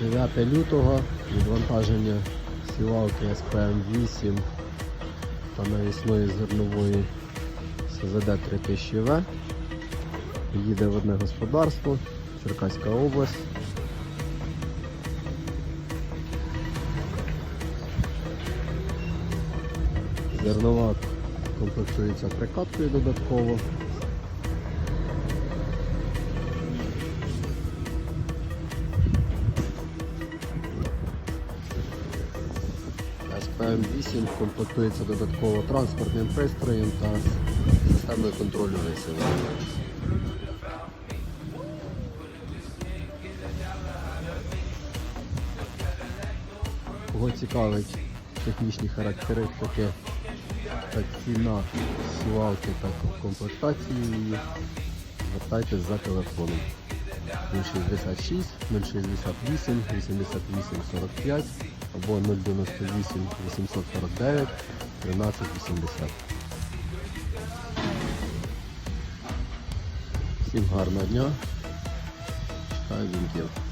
9 лютого відвантаження сівалки СПМ-8 та навісної зернової СЗД 3000В. Їде в одне господарство, Черкаська область. Зернова комплектується прикаткою додатково. СПМ-8 комплектується додатково транспортним пристроєм та системою контролю висівання. Кого цікавить технічні характеристики та ціна сівалки та комплектації її, звертайтесь за телефоном 066 068 88 45 або 098 849 1380. Всім гарного дня. Чекаю дзвінків.